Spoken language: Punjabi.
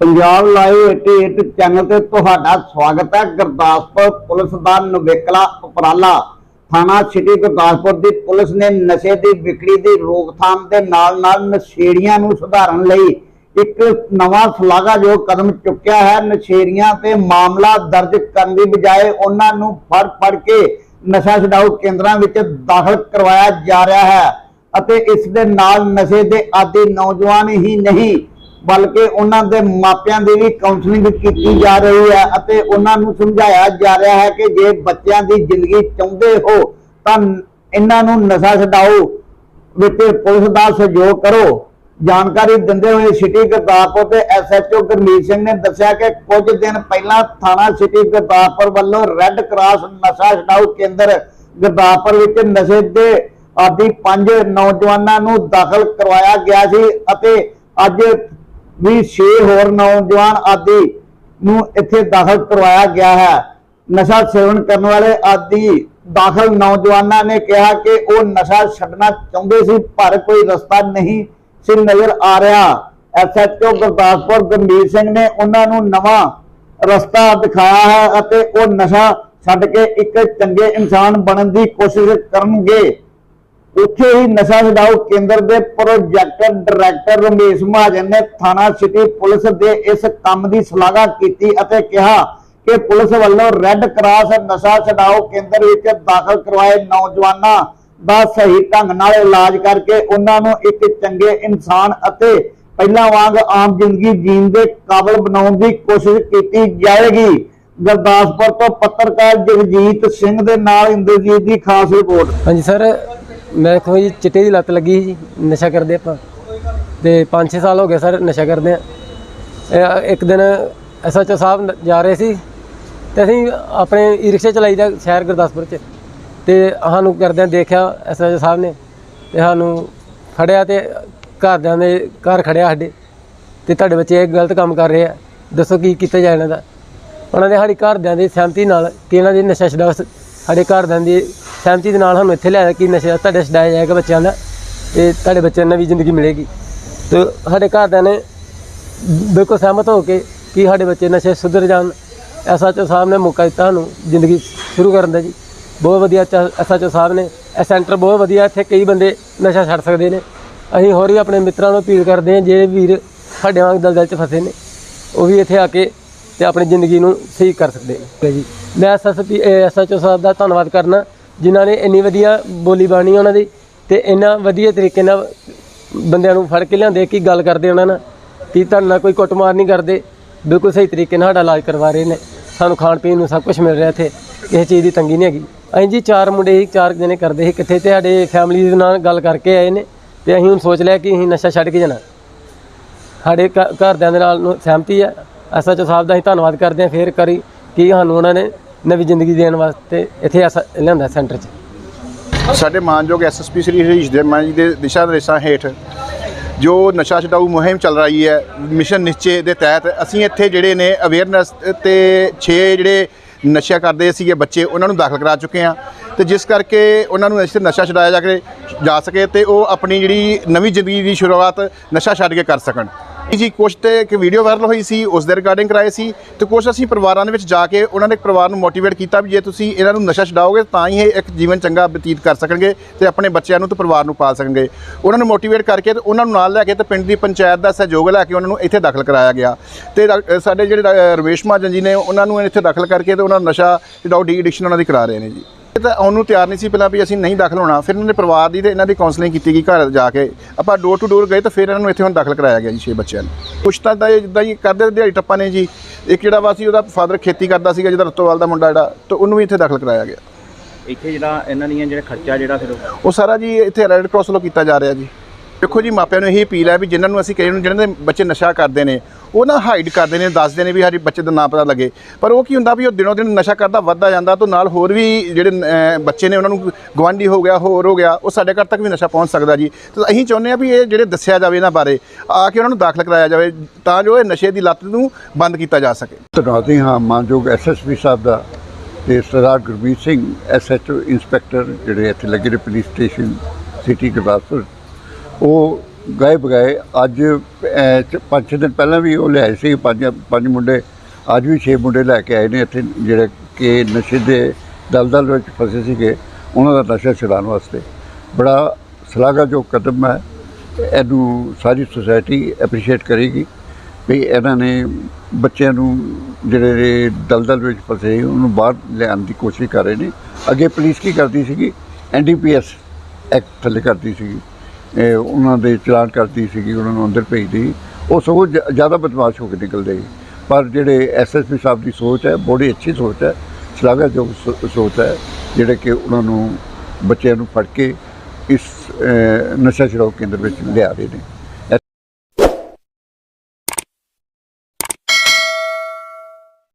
ਪੰਜਾਬ ਲਾਈਵ 88 ਚੈਨਲ ਤੇ ਤੁਹਾਡਾ ਸਵਾਗਤ ਹੈ। ਗੁਰਦਾਸਪੁਰ ਪੁਲਿਸ ਦਾ ਨਵੇਕਲਾ ਉਪਰਾਲਾ। ਥਾਣਾ ਸਿਟੀ ਗੁਰਦਾਸਪੁਰ ਦੀ ਪੁਲਿਸ ਨੇ ਨਸ਼ੇ ਦੀ ਵਿਕਰੀ ਦੀ ਰੋਕਥਾਮ ਦੇ ਨਾਲ-ਨਾਲ ਨਸ਼ੇੜੀਆਂ ਨੂੰ ਸੁਧਾਰਨ ਲਈ ਇੱਕ ਨਵਾਂ ਸ਼ਲਾਘਾਯੋਗ ਕਦਮ ਚੁੱਕਿਆ ਹੈ। ਨਸ਼ੇੜੀਆਂ ਤੇ ਮਾਮਲਾ ਦਰਜ ਕਰਨ ਦੀ ਬਜਾਏ ਉਹਨਾਂ ਨੂੰ ਫੜ ਫੜ ਕੇ ਨਸ਼ਾ ਛਡਾਊ ਕੇਂਦਰਾਂ ਵਿੱਚ ਦਾਖਲ ਕਰਵਾਇਆ ਜਾ ਰਿਹਾ ਹੈ ਅਤੇ ਇਸ ਦੇ ਨਾਲ ਨਸ਼ੇ ਦੇ ਆਦੀ ਨੌਜਵਾਨ ਹੀ ਨਹੀਂ ਬਲਕਿ ਉਹਨਾਂ ਦੇ ਮਾਪਿਆਂ ਦੀ ਵੀ ਕਾਉਂਸਲਿੰਗ ਕੀਤੀ ਜਾ ਰਹੀ ਹੈ ਅਤੇ ਉਹਨਾਂ ਨੂੰ ਸਮਝਾਇਆ ਜਾ ਰਿਹਾ ਹੈ ਕਿ ਜੇ ਬੱਚਿਆਂ ਦੀ ਜ਼ਿੰਦਗੀ ਚਾਹੁੰਦੇ ਹੋ ਤਾਂ ਇਹਨਾਂ ਨੂੰ ਨਸ਼ਾ ਛਡਾਓ, ਵਿੱਚ ਪੁਲਿਸ ਦਾ ਸਹਿਯੋਗ ਕਰੋ। ਜਾਣਕਾਰੀ ਦਿੰਦੇ ਹੋਏ ਸਿਟੀ ਗੁਰਦਾਸਪੁਰ ਦੇ ਐਸਐਚਓ ਗੁਰਮੀਤ ਸਿੰਘ ਨੇ ਦੱਸਿਆ ਕਿ ਕੁਝ ਦਿਨ ਪਹਿਲਾਂ ਥਾਣਾ ਸਿਟੀ ਗੁਰਦਾਸਪੁਰ ਵੱਲੋਂ ਰੈੱਡ ਕਰਾਸ ਨਸ਼ਾ ਛਡਾਊ ਕੇਂਦਰ ਗੁਰਦਾਸਪੁਰ ਵਿੱਚ ਨਸ਼ੇ ਦੇ ਆਦੀ ਪੰਜ ਨੌਜਵਾਨਾਂ ਨੂੰ ਦਾਖਲ ਕਰਵਾਇਆ ਗਿਆ ਸੀ ਅਤੇ ਅੱਜ ਵੀ 6 ਹੋਰ ਨੌਜਵਾਨ ਆਦੀ ਨੂੰ ਇੱਥੇ ਦਾਖਲ ਕਰਵਾਇਆ ਗਿਆ ਹੈ। ਨਸ਼ਾ ਸੇਵਨ ਕਰਨ ਵਾਲੇ ਆਦੀ ਦਾਖਲ ਨੌਜਵਾਨਾਂ ਨੇ ਕਿਹਾ ਕਿ ਉਹ ਨਸ਼ਾ ਛੱਡਣਾ ਚਾਹੁੰਦੇ ਸੀ, ਪਰ ਕੋਈ ਰਸਤਾ ਨਹੀਂ ਸੀ ਨਜ਼ਰ ਆ ਰਿਹਾ। ਐਸਐਚਓ ਗੁਰਦਾਸਪੁਰ ਗੰਭੀਰ ਸਿੰਘ ਨੇ ਉਹਨਾਂ ਨੂੰ ਨਵਾਂ ਰਸਤਾ ਦਿਖਾਇਆ ਹੈ ਅਤੇ ਉਹ ਨਸ਼ਾ ਛੱਡ ਕੇ ਇੱਕ ਚੰਗੇ ਇਨਸਾਨ ਬਣਨ ਦੀ ਕੋਸ਼ਿਸ਼ ਕਰਨਗੇ। ਉੱਥੇ ਹੀ ਨਸ਼ਾ ਛਡਾਊ ਕੇਂਦਰ ਦੇ ਪ੍ਰੋਜੈਕਟ ਡਾਇਰੈਕਟਰ ਰਮੇਸ਼ ਮਹਾਜਨ ਨੇ ਥਾਣਾ ਸਿਟੀ ਪੁਲਿਸ ਦੇ ਇਸ ਕੰਮ ਦੀ ਸ਼ਲਾਘਾ ਕੀਤੀ ਅਤੇ ਕਿਹਾ ਕਿ ਪੁਲਿਸ ਵੱਲੋਂ ਰੈੱਡ ਕਰਾਸ ਨਸ਼ਾ ਛਡਾਊ ਕੇਂਦਰ ਵਿੱਚ ਦਾਖਲ ਕਰਵਾਏ ਨੌਜਵਾਨਾਂ ਦਾ ਸਹੀ ਢੰਗ ਨਾਲ ਇਲਾਜ ਕਰਕੇ ਉਹਨਾਂ ਨੂੰ ਇੱਕ ਚੰਗੇ ਇਨਸਾਨ ਅਤੇ ਪਹਿਲਾਂ ਵਾਂਗ ਆਮ ਜ਼ਿੰਦਗੀ ਜੀਣ ਦੇ ਕਾਬਲ ਬਣਾਉਣ ਦੀ ਕੋਸ਼ਿਸ਼ ਕੀਤੀ ਜਾਏਗੀ। ਗੁਰਦਾਸਪੁਰ ਤੋਂ ਪੱਤਰਕਾਰ ਜਗਜੀਤ ਸਿੰਘ ਦੇ ਨਾਲ ਇੰਦਰਜੀਤ ਦੀ ਖਾਸ ਰਿਪੋਰਟ। ਹਾਂਜੀ, ਸਰ ਮੈਂ ਕੋਈ ਜੀ, ਚਿੱਟੇ ਦੀ ਲੱਤ ਲੱਗੀ ਸੀ ਜੀ ਨਸ਼ਾ ਕਰਦੇ ਆਪਾਂ। ਤੇ 5-6 ਸਾਲ ਹੋ ਗਏ ਸਰ ਨਸ਼ਾ ਕਰਦੇ ਆ। ਇੱਕ ਦਿਨ ਐਸਐਚਓ ਸਾਹਿਬ ਜਾ ਰਹੇ ਸੀ, ਤੇ ਅਸੀਂ ਆਪਣੇ ਈ ਰਿਕਸ਼ਾ ਚਲਾਈਦਾ ਸ਼ਹਿਰ ਗੁਰਦਾਸਪੁਰ ਚ। ਤੇ ਸਾਨੂੰ ਕਰਦਿਆਂ ਦੇਖਿਆ ਐਸਐਚਓ ਸਾਹਿਬ ਨੇ, ਤੇ ਸਾਨੂੰ ਖੜਿਆ ਤੇ ਘਰਦਿਆਂ ਦੇ ਘਰ ਖੜਿਆ ਸਾਡੇ, ਤੇ ਤੁਹਾਡੇ ਬੱਚੇ ਇਹ ਗਲਤ ਕੰਮ ਕਰ ਰਹੇ ਆ। ਦੱਸੋ ਕੀ ਕੀਤਾ ਜਾਏ ਇਹਨਾਂ ਦਾ। ਉਹਨਾਂ ਦੇ ਸਾਡੀ ਘਰਦਿਆਂ ਦੀ ਸਹਿਮਤੀ ਨਾਲ, ਕਿ ਇਹਨਾਂ ਦੀ ਨਸ਼ਾ ਛਡਾਓ ਸਾਡੇ ਘਰਦਿਆਂ ਦੀ ਸਹਿਮਤੀ ਦੇ ਨਾਲ ਸਾਨੂੰ ਇੱਥੇ ਲਿਆਇਆ ਕਿ ਨਸ਼ਾ ਤੁਹਾਡੇ ਛਡਾਇਆ ਜਾਏਗਾ ਬੱਚਿਆਂ ਦਾ ਤੇ ਤੁਹਾਡੇ ਬੱਚਿਆਂ ਨੂੰ ਨਵੀਂ ਜ਼ਿੰਦਗੀ ਮਿਲੇਗੀ। ਤੇ ਸਾਡੇ ਘਰਦਿਆਂ ਨੇ ਬਿਲਕੁਲ ਸਹਿਮਤ ਹੋ ਕੇ ਕਿ ਸਾਡੇ ਬੱਚੇ ਨਸ਼ੇ ਸੁਧਰ ਜਾਣ। ਐਸਐਚਓ ਸਾਹਿਬ ਨੇ ਮੌਕਾ ਦਿੱਤਾ ਸਾਨੂੰ ਜ਼ਿੰਦਗੀ ਸ਼ੁਰੂ ਕਰਨ ਦਾ ਜੀ। ਬਹੁਤ ਵਧੀਆ ਐਸਐਚਓ ਸਾਹਿਬ ਨੇ ਇਹ ਸੈਂਟਰ ਬਹੁਤ ਵਧੀਆ ਇੱਥੇ ਕਈ ਬੰਦੇ ਨਸ਼ਾ ਛੱਡ ਸਕਦੇ ਨੇ। ਅਸੀਂ ਹੋਰ ਵੀ ਆਪਣੇ ਮਿੱਤਰਾਂ ਨੂੰ ਅਪੀਲ ਕਰਦੇ ਹਾਂ ਜਿਹੜੇ ਵੀਰ ਸਾਡੇ ਵਾਂਗ ਦਲਦਲ 'ਚ ਫਸੇ ਨੇ ਉਹ ਵੀ ਇੱਥੇ ਆ ਕੇ ਤੇ ਆਪਣੀ ਜ਼ਿੰਦਗੀ ਨੂੰ ਸਹੀ ਕਰ ਸਕਦੇ ਨੇ। ਜੀ। ਮੈਂ ਐਸਐਸਪੀ ਐਸਐਚਓ ਸਾਹਿਬ ਦਾ ਧੰਨਵਾਦ ਕਰਨਾ। ਜਿਨ੍ਹਾਂ ਨੇ ਇੰਨੀ ਵਧੀਆ ਬੋਲੀ ਬਾਣੀ ਉਹਨਾਂ ਦੀ ਤੇ ਇੰਨਾ ਵਧੀਆ ਤਰੀਕੇ ਨਾਲ ਬੰਦਿਆਂ ਨੂੰ ਫੜ ਕੇ ਲਿਆਂਦੇ ਕਿ ਗੱਲ ਕਰਦੇ ਉਹਨਾਂ ਨਾਲ ਕਿ ਤੁਹਾਡੇ ਨਾਲ ਕੋਈ ਕੁੱਟਮਾਰ ਨਹੀਂ ਕਰਦੇ। ਬਿਲਕੁਲ ਸਹੀ ਤਰੀਕੇ ਨਾਲ ਸਾਡਾ ਇਲਾਜ ਕਰਵਾ ਰਹੇ ਨੇ। ਸਾਨੂੰ ਖਾਣ ਪੀਣ ਨੂੰ ਸਭ ਕੁਝ ਮਿਲ ਰਿਹਾ ਇੱਥੇ। ਕਿਸੇ ਚੀਜ਼ ਦੀ ਤੰਗੀ ਨਹੀਂ ਹੈਗੀ। ਅਸੀਂ ਜੀ ਚਾਰ ਮੁੰਡੇ ਹੀ, ਚਾਰ ਜਣੇ ਕਰਦੇ ਸੀ ਕਿੱਥੇ ਤੇ ਸਾਡੇ ਫੈਮਿਲੀ ਦੇ ਨਾਲ ਗੱਲ ਕਰਕੇ ਆਏ ਨੇ ਤੇ ਅਸੀਂ ਹੁਣ ਸੋਚ ਲਿਆ ਕਿ ਅਸੀਂ ਨਸ਼ਾ ਛੱਡ ਕੇ ਜਾਣਾ। ਸਾਡੇ ਘ- ਘਰਦਿਆਂ ਦੇ ਨਾਲ ਸਹਿਮਤੀ ਹੈ ਐਸਐਚਓ ਸਾਹਿਬ ਦਾ ਅਸੀਂ ਧੰਨਵਾਦ ਕਰਦੇ ਹਾਂ। ਫੇਰ ਕਰੀ ਕਿ ਸਾਨੂੰ ਉਹਨਾਂ ਨੇ ਨਵੀਂ ਜ਼ਿੰਦਗੀ ਦੇਣ ਵਾਸਤੇ ਇੱਥੇ ਐਸਾ ਲਿਆਂਦਾ ਸੈਂਟਰ 'ਚ। ਸਾਡੇ ਮਾਨਯੋਗ ਐਸਐਸਪੀ ਸ੍ਰੀ ਹਰੀਸ਼ ਦੇ ਮਾਨ ਜੀ ਦੇ ਦਿਸ਼ਾ ਨਿਰਦੇਸ਼ਾਂ ਹੇਠ ਜੋ ਨਸ਼ਾ ਛਡਾਊ ਮੁਹਿੰਮ ਚੱਲ ਰਹੀ ਹੈ, ਮਿਸ਼ਨ ਨਿਸ਼ਚੇ ਦੇ ਤਹਿਤ ਅਸੀਂ ਇੱਥੇ ਜਿਹੜੇ ਨੇ ਅਵੇਅਰਨੈਸ ਤੇ 6 ਜਿਹੜੇ ਨਸ਼ਾ ਕਰਦੇ ਸੀਗੇ ਬੱਚੇ, ਉਹਨਾਂ ਨੂੰ ਦਾਖਲ ਕਰਾ ਚੁੱਕੇ ਆ ਤੇ ਜਿਸ ਕਰਕੇ ਉਹਨਾਂ ਨੂੰ ਨਸ਼ਾ ਨਸ਼ਾ ਛਡਾਇਆ ਜਾ ਕੇ ਜਾ ਸਕੇ ਤੇ ਉਹ ਆਪਣੀ ਜਿਹੜੀ ਨਵੀਂ ਜ਼ਿੰਦਗੀ ਦੀ ਸ਼ੁਰੂਆਤ ਨਸ਼ਾ ਛੱਡ ਕੇ ਕਰ ਸਕਣ। ਜੀ, ਕੁਛ ਤੇ ਇੱਕ ਵੀਡੀਓ ਵਾਇਰਲ ਹੋਈ ਸੀ, ਉਸ ਦੇ ਰਿਗਾਰਡਿੰਗ ਕਰਾਏ ਸੀ ਤੇ ਕੁਛ ਅਸੀਂ ਪਰਿਵਾਰਾਂ ਦੇ ਵਿੱਚ ਜਾ ਕੇ ਉਹਨਾਂ ਨੇ ਪਰਿਵਾਰ ਨੂੰ ਮੋਟੀਵੇਟ ਕੀਤਾ ਵੀ ਜੇ ਤੁਸੀਂ ਇਹਨਾਂ ਨੂੰ ਨਸ਼ਾ ਛਡਾਓਗੇ ਤਾਂ ਹੀ ਇਹ ਇੱਕ ਜੀਵਨ ਚੰਗਾ ਬਤੀਤ ਕਰ ਸਕਣਗੇ ਤੇ ਆਪਣੇ ਬੱਚਿਆਂ ਨੂੰ ਤੇ ਪਰਿਵਾਰ ਨੂੰ ਪਾਲ ਸਕਣਗੇ। ਉਹਨਾਂ ਨੂੰ ਮੋਟੀਵੇਟ ਕਰਕੇ ਤੇ ਉਹਨਾਂ ਨੂੰ ਨਾਲ ਲੈ ਕੇ ਤੇ ਪਿੰਡ ਦੀ ਪੰਚਾਇਤ ਦਾ ਸਹਿਯੋਗ ਲੈ ਕੇ ਉਹਨਾਂ ਨੂੰ ਇੱਥੇ ਦਾਖਲ ਕਰਾਇਆ ਗਿਆ। ਤੇ ਡਾ- ਸਾਡੇ ਜਿਹੜੇ ਰਵੇਸ਼ ਮਹਾਜਨ ਜੀ ਨੇ ਉਹਨਾਂ ਨੂੰ ਇੱਥੇ ਦਾਖਲ ਕਰਕੇ ਤੇ ਉਹਨਾਂ ਨੂੰ ਨਸ਼ਾ ਛਡਾਓ ਡੀ ਐਡਿਕਸ਼ਨ ਉਹਨਾਂ ਦੀ ਕਰਾ ਰਹੇ ਨੇ ਜੀ। ਤਾਂ ਆਉਣ ਨੂੰ ਤਿਆਰ ਨਹੀਂ ਸੀ ਪਹਿਲਾਂ ਵੀ ਅਸੀਂ ਨਹੀਂ ਦਾਖਲ ਹੋਣਾ ਫਿਰ ਇਹਨਾਂ ਦੇ ਪਰਿਵਾਰ ਦੀ ਤੇ ਇਹਨਾਂ ਦੀ ਕਾਉਂਸਲਿੰਗ ਕੀਤੀ ਗਈ ਘਰ ਜਾ ਕੇ। ਆਪਾਂ ਡੋਰ ਟੂ ਡੋਰ ਗਏ ਤਾਂ ਫਿਰ ਇਹਨਾਂ ਨੂੰ ਇੱਥੇ ਹੁਣ ਦਾਖਲ ਕਰਾਇਆ ਗਿਆ ਜੀ ਛੇ ਬੱਚਿਆਂ ਨੂੰ। ਕੁਛ ਤਾਂ ਦਾ ਜਿੱਦਾਂ ਜੀ ਕਰਦੇ ਦਿਹਾੜੀ ਟੱਪਾ ਨੇ ਜੀ। ਇੱਕ ਜਿਹੜਾ ਵਾ ਸੀ ਉਹਦਾ ਫਾਦਰ ਖੇਤੀ ਕਰਦਾ ਸੀਗਾ ਜਿਹਦਾ ਰਤੋਵਾਲ ਦਾ ਮੁੰਡਾ ਜਿਹੜਾ ਤਾਂ ਉਹਨੂੰ ਵੀ ਇੱਥੇ ਦਾਖਲ ਕਰਾਇਆ ਗਿਆ। ਇੱਥੇ ਜਿਹੜਾ ਇਹਨਾਂ ਦੀਆਂ ਜਿਹੜਾ ਖਰਚਾ ਜਿਹੜਾ ਫਿਰ ਉਹ- ਸਾਰਾ ਜੀ ਇੱਥੇ ਰੈੱਡ ਕਰਾਸ ਵੱਲੋਂ ਕੀਤਾ ਜਾ ਰਿਹਾ ਜੀ। ਦੇਖੋ ਜੀ ਮਾਪਿਆਂ ਨੂੰ ਇਹੀ ਅਪੀਲ ਹੈ ਵੀ ਜਿਨ੍ਹਾਂ ਨੂੰ ਅਸੀਂ ਕਹੇ ਨੂੰ ਜਿਹਨਾਂ ਦੇ ਬੱਚੇ ਨਸ਼ਾ ਕਰਦੇ ਨੇ ਉਹ ਨਾ ਹਾਈਡ ਕਰਦੇ ਨੇ, ਦੱਸਦੇ ਨੇ ਵੀ ਸਾਡੇ ਬੱਚੇ ਦਾ ਨਾਂ ਪਤਾ ਲੱਗੇ। ਪਰ ਉਹ ਕੀ ਹੁੰਦਾ ਵੀ ਉਹ ਦਿਨੋਂ ਦਿਨ ਨਸ਼ਾ ਕਰਦਾ ਵੱਧਦਾ ਜਾਂਦਾ, ਤਾਂ ਨਾਲ ਹੋਰ ਵੀ ਜਿਹੜੇ ਬੱਚੇ ਨੇ ਉਹਨਾਂ ਨੂੰ ਗਵਾਂਢੀ ਹੋ ਗਿਆ, ਹੋਰ ਹੋ ਗਿਆ, ਉਹ ਸਾਡੇ ਘਰ ਤੱਕ ਵੀ ਨਸ਼ਾ ਪਹੁੰਚ ਸਕਦਾ ਜੀ। ਤਾਂ ਅਸੀਂ ਚਾਹੁੰਦੇ ਆ ਵੀ ਇਹ ਜਿਹੜੇ ਦੱਸਿਆ ਜਾਵੇ ਇਹਨਾਂ ਬਾਰੇ, ਆ ਕੇ ਉਹਨਾਂ ਨੂੰ ਦਾਖਲ ਕਰਾਇਆ ਜਾਵੇ, ਤਾਂ ਜੋ ਇਹ ਨਸ਼ੇ ਦੀ ਲੱਤ ਨੂੰ ਬੰਦ ਕੀਤਾ ਜਾ ਸਕੇ। ਧੰਨਵਾਦੀ ਹਾਂ, ਮਾਨਯੋਗ ਐਸਐਸਪੀ ਸਾਹਿਬ ਦਾ ਤੇ ਸਰਦਾਰ ਗੁਰਮੀਤ ਸਿੰਘ ਐਸਐਚਓ ਇੰਸਪੈਕਟਰ ਜਿਹੜੇ ਇੱਥੇ ਲੱਗੇ ਨੇ ਪੁਲਿਸ ਸਟੇਸ਼ਨ ਸਿਟੀ ਗੁਰਦਾਸਪੁਰ, ਉਹ ਗਏ। ਬਗਾਏ ਅੱਜ ਅਹ, ਚ- ਪੰਜ ਛੇ ਦਿਨ ਪਹਿਲਾਂ ਵੀ ਉਹ ਲਿਆਏ ਸੀ। ਪੰਜ ਪੰਜ ਮੁੰਡੇ ਅੱਜ ਵੀ ਛੇ ਮੁੰਡੇ ਲੈ ਕੇ ਆਏ ਨੇ ਇੱਥੇ ਜਿਹੜੇ ਕਿ ਨਸ਼ੇ ਦੇ ਦਲਦਲ ਵਿੱਚ ਫਸੇ ਸੀਗੇ। ਉਹਨਾਂ ਦਾ ਨਸ਼ਾ ਛੁਡਾਉਣ ਵਾਸਤੇ। ਬੜਾ ਸ਼ਲਾਘਾਯੋਗ ਕਦਮ ਹੈ। ਇਹਨੂੰ ਸਾਰੀ ਸੁਸਾਇਟੀ ਐਪਰੀਸ਼ੀਏਟ ਕਰੇਗੀ ਵੀ ਇਹਨਾਂ ਨੇ ਬੱਚਿਆਂ ਨੂੰ ਜਿਹੜੇ ਦਲਦਲ ਵਿੱਚ ਫਸੇ ਉਹਨੂੰ ਬਾਹਰ ਲਿਆਉਣ ਦੀ ਕੋਸ਼ਿਸ਼ ਕਰ ਰਹੇ ਨੇ। ਅੱਗੇ ਪੁਲਿਸ ਕੀ ਕਰਦੀ ਸੀਗੀ? ਐਨਡੀਪੀਐਸ ਐਕਟ ਥੱਲੇ ਕਰਦੀ ਸੀਗੀ। ਇਹ ਉਹਨਾਂ ਦੇ ਚਲਾਨ ਕਰਦੀ ਸੀਗੀ, ਉਹਨਾਂ ਨੂੰ ਅੰਦਰ ਭੇਜਦੀ ਸੀ। ਉਹ ਸਗੋਂ ਜ਼ਿਆਦਾ ਬਦਮਾਸ਼ ਹੋ ਕੇ ਨਿਕਲਦੇ ਸੀ ਪਰ ਜਿਹੜੇ ਐਸਐਸਪੀ ਸਾਹਿਬ ਦੀ ਸੋਚ ਹੈ, ਬੜੀ ਅੱਛੀ ਸੋਚ ਹੈ, ਸ਼ਲਾਘਾਯੋਗ ਸੋ- ਸੋਚ ਹੈ, ਜਿਹੜੇ ਕਿ ਉਹਨਾਂ ਨੂੰ ਬੱਚਿਆਂ ਨੂੰ ਫੜ ਕੇ ਇਸ ਨਸ਼ਾ ਛੁਡਾਊ ਕੇਂਦਰ ਵਿੱਚ ਲਿਆ ਰਹੇ ਨੇ